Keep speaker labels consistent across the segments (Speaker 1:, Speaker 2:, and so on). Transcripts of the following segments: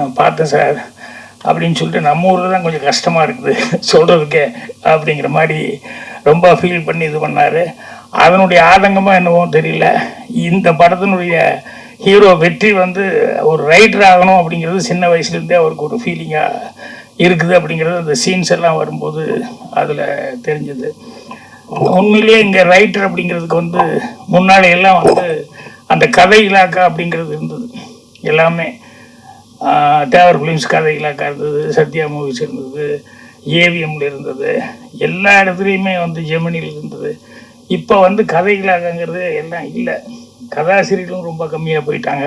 Speaker 1: நான் பார்த்தேன் சார் அப்படின்னு சொல்லிட்டு நம்ம ஊரில் தான் கொஞ்சம் கஷ்டமாக இருக்குது. சொல்கிறதுக்கே அப்படிங்கிற மாதிரி ரொம்ப ஃபீல் பண்ணி இது பண்ணார். அதனுடைய ஆதங்கமாக என்னவோ தெரியல. இந்த படத்தினுடைய ஹீரோ வெற்றி வந்து ஒரு ரைட்டர் ஆகணும் அப்படிங்கிறது சின்ன வயசுலேருந்தே அவருக்கு ஒரு ஃபீலிங்காக இருக்குது அப்படிங்கிறது அந்த சீன்ஸ் எல்லாம் வரும்போது அதில் தெரிஞ்சது. உண்மையிலேயே இங்கே ரைட்டர் அப்படிங்கிறதுக்கு வந்து முன்னாடி எல்லாம் வந்து அந்த கதை இலாக்கா அப்படிங்கிறது இருந்தது. எல்லாமே தேவர் ஃபிலிம்ஸ் கதைகளாக இருந்தது சத்யா மூவிஸ் இருந்தது ஏவிஎம்ல இருந்தது எல்லா இடத்துலையுமே வந்து ஜெமினியில் இருந்தது. இப்போ வந்து கதைகளாகங்கிறது எல்லாம் இல்லை. கதாசிரியர்களும் ரொம்ப கம்மியாக போயிட்டாங்க.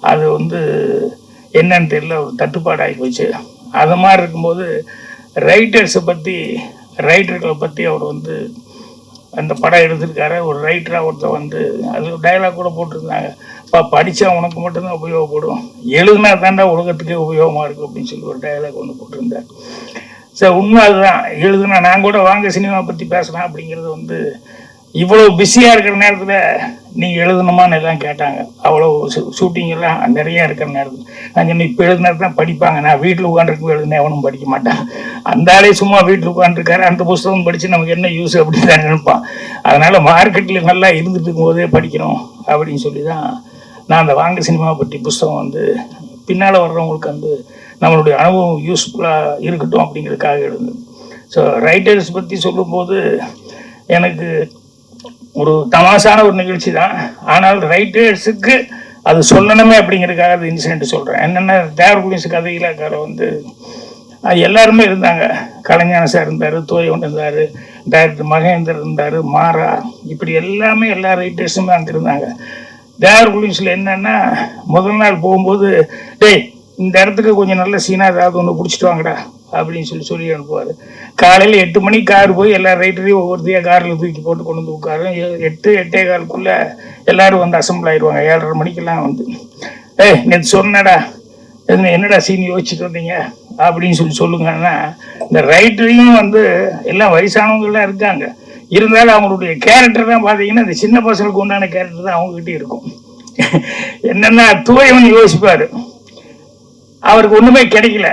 Speaker 1: அது வந்து என்னன்னு தெரியல ஒரு தட்டுப்பாடாகி போச்சு. அது மாதிரி இருக்கும்போது ரைட்டர்ஸை பற்றி ரைட்டர்களை பற்றி அவர் வந்து அந்த படம் எடுத்திருக்காரு. ஒரு ரைட்டராக ஒருத்தர் வந்து அது டயலாக் கூட போட்டிருந்தாங்க. இப்போ படித்தா உனக்கு மட்டும்தான் உபயோகப்படும். எழுதுனா தாண்டா உலகத்துக்கே உபயோகமாக இருக்கும் அப்படின்னு சொல்லி ஒரு டயலாக் ஒன்று போட்டிருந்தார். சார் உண்மை அதுதான். எழுதுனா நான் கூட வாங்க சினிமா பற்றி பேசலாம் அப்படிங்கிறது வந்து இவ்வளோ பிஸியாக இருக்கிற நேரத்தில் நீங்கள் எழுதணுமான்னு எல்லாம் கேட்டாங்க. அவ்வளோ ஷூட்டிங் எல்லாம் நிறைய இருக்கிற நேரத்தில். நான் சொன்னேன் இப்போ எழுதினா தான் படிப்பாங்க. நான் வீட்டில் உட்காந்துருக்கு எழுதுனேன் எவனும் படிக்க மாட்டான். அந்த ஆளே சும்மா வீட்டில் உட்காந்துருக்காரு அந்த புஸ்தகம் படித்து நமக்கு என்ன யூஸ் அப்படின்னு தான் நினைப்பான். அதனால் மார்க்கெட்டில் நல்லா இருந்துட்டு இருக்கும்போதே படிக்கணும் அப்படின்னு சொல்லி தான் நான் அந்த வாங்க சினிமா பற்றி புஸ்தகம் வந்து பின்னால் வர்றவங்களுக்கு வந்து நம்மளுடைய அனுபவம் யூஸ்ஃபுல்லாக இருக்கட்டும் அப்படிங்கிறதுக்காக எழுது ஸோ ரைட்டர்ஸ் பற்றி சொல்லும்போது எனக்கு ஒரு தமாசான ஒரு நிகழ்ச்சி தான் ஆனால் ரைட்டர்ஸுக்கு அது சொல்லணுமே அப்படிங்கிறதுக்காக அது இன்சிடென்ட் சொல்கிறேன் என்னென்ன தேவர் புலிஸ் கதையிலக்கார வந்து எல்லாருமே இருந்தாங்க. கலைஞான சார் இருந்தார் தோயவன் இருந்தார் டைரக்டர் மகேந்தர் இருந்தார் மாறா இப்படி எல்லாமே எல்லா ரைட்டர்ஸுமே அங்கே இருந்தாங்க. தேவர் புலிஸில் என்னென்னா முதல் நாள் போகும்போது டேய் இந்த இடத்துக்கு கொஞ்சம் நல்ல சீனா ஏதாவது ஒன்று பிடிச்சிட்டு வாங்கடா. அப்படின்னு சொல்லி சொல்லி அனுப்புவார். காலையில் எட்டு மணிக்கு கார் போய் எல்லா ரைட்டரையும் ஒவ்வொருத்தையாக காரில் தூக்கி போட்டு கொண்டு வந்து உட்காரு. எ- எட்டு எட்டே காலுக்குள்ளே எல்லாரும் வந்து அசம்பிள் ஆயிடுவாங்க ஏழரை மணிக்கெல்லாம் வந்து. ஏய் நேற்று சொன்னடா என்னடா சீன் யோசிச்சுட்டு வந்தீங்க? அப்படின்னு சொல்லி சொல்லுங்கன்னா இந்த ரைட்டரையும் வந்து எல்லாம் வயசானவங்களாம் இருக்காங்க. இருந்தாலும் அவங்களுடைய கேரக்டர் தான் பார்த்தீங்கன்னா இந்த சின்ன பசங்களுக்கு உண்டான கேரக்டர் தான் அவங்ககிட்ட இருக்கும். என்னென்னா தூயவன் யோசிப்பாரு. அவருக்கு ஒண்ணுமே கிடைக்கல.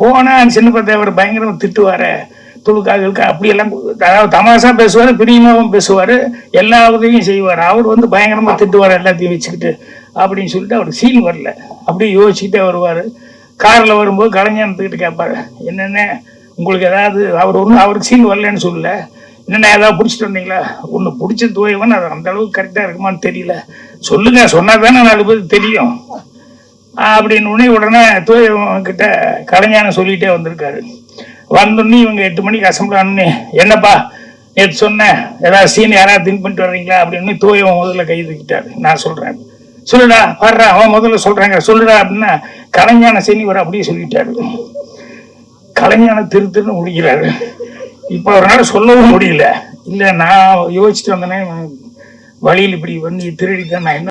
Speaker 1: போனா சின்ன தேவர் பயங்கரமா திட்டுவாரு. துளுக்காக அப்படியெல்லாம் அதாவது தமாசா பேசுவாரு பிரியமாவும் பேசுவாரு எல்லா உதவியும் செய்வார். அவர் வந்து பயங்கரமா திட்டுவார் எல்லாத்தையும் வச்சுக்கிட்டு அப்படின்னு சொல்லிட்டு அவர் சீன் வரல. அப்படியே யோசிச்சுக்கிட்டே வருவார். கார்ல வரும்போது கலைஞானத்துக்கிட்ட கேட்பாரு என்னென்ன உங்களுக்கு ஏதாவது அவர் ஒன்றும் அவருக்கு சீன் வரலன்னு சொல்லல. என்னென்ன ஏதாவது பிடிச்சிட்டு வந்தீங்களா? ஒன்று பிடிச்ச தூயவன் அது அந்த அளவுக்கு கரெக்டாக இருக்குமான்னு தெரியல. சொல்லுங்க சொன்னா தானே நாலு பேருக்கு தெரியும். அப்படின்னு உடனே உடனே தூயவன் கிட்ட கலைஞானம் சொல்லிட்டே வந்திருக்காரு. வந்தோடனே இவங்க எட்டு மணிக்கு அசம்பிள் ஆனே என்னப்பா நேற்று சொன்னேன் ஏதாவது சீன் யாராவது திங்க் பண்ணிட்டு வர்றீங்களா? அப்படின்னு தூயவன் முதல்ல கை தூக்கிட்டாரு. நான் சொல்றேன். சொல்லுடா வர்றா அவன் முதல்ல சொல்றாங்க. சொல்லுடா அப்படின்னா கலைஞான சீனி வர அப்படியே சொல்லிட்டாரு. கலைஞான திரு திருன்னு முடிக்கிறாரு. இப்போ அவரால் சொல்லவும் முடியல. இல்லை நான் யோசிச்சுட்டு வந்தேனே வழியில் இப்படி வந்து திருடித்தான் நான் என்ன